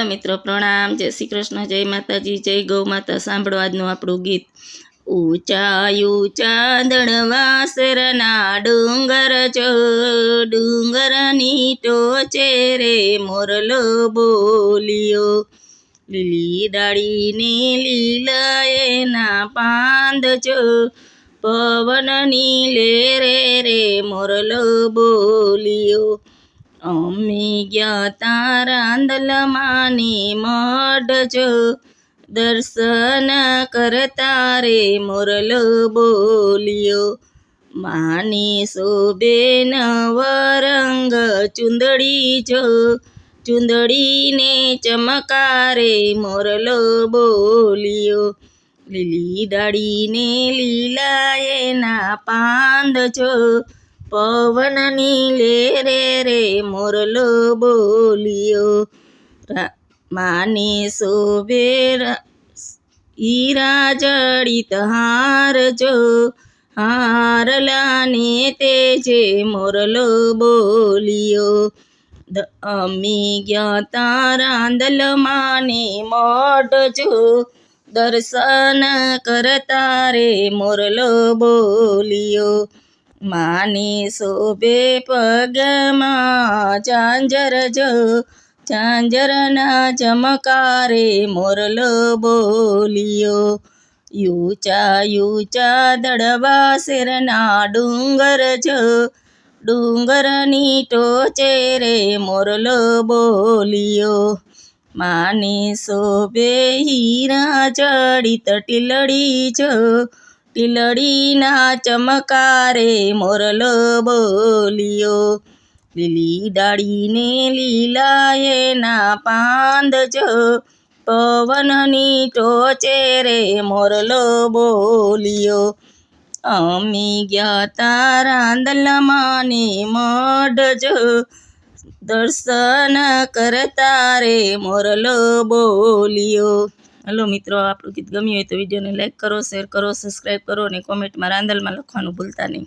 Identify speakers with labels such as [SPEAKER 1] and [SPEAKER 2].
[SPEAKER 1] Hello મિત્રો, પ્રણામ. જય શ્રી કૃષ્ણ, જય માતાજી, જય ગૌ માતા. સાંભળો આજનું આપણું ગીત. ઊંચાયું ચાંદણ વાસરના ડુંગર જો ડુંગરની ટોચે રે મોરલો બોલ્યો. લીલી ડાળીને લીલા એના પાંદ જો પવનની લે રે રે મોરલો બોલ્યો. અમે ગયા તારા આંદલમાની મઢજો દર્શન કરતા રે મોરલો બોલ્યો, માની શોભે નવરંગ ચુંદડી જો. ચુંદડીને ચમકારે મોરલો બોલ્યો, લીલી ડાળીને લીલા એના પાંદ જો. પવનની લે રે મોરલો બોલ્યો. માની શોભે રા- હીરા જડિત હાર જો હારલાને તેજે મોરલો બોલ્યો. અમી ગયા તારા આંદલમાને મોઢજો. દર્શન કરતા રે મોરલો બોલ્યો. માની શોભે પગમાં ચાંજર જો ચાંજરના ચમકારે મોરલો બોલ્યો. ઊંચા ઊંચા દડવા શેરના ડુંગર જો, ડુંગરની ટોચે રે મોરલો બોલ્યો. માની શોભે હીરા જડિત ટીલડી જો ટીલડીના ચમકારે મોરલો બોલ્યો. લીલી ડાળીને લીલા એના પાંદ પવનની ટોચે રે મોરલો બોલ્યો. અમે ગયા તારા મઢજ મઢજો દર્શન કરતા રે મોરલો બોલ્યો. હલો મિત્રો, આપણું ગીત ગમ્યું હોય તો વિડીયોને લાઇક કરો શેર કરો સબસ્ક્રાઈબ કરો અને કોમેન્ટમાં રાંદલમાં લખવાનું ભૂલતા નહીં.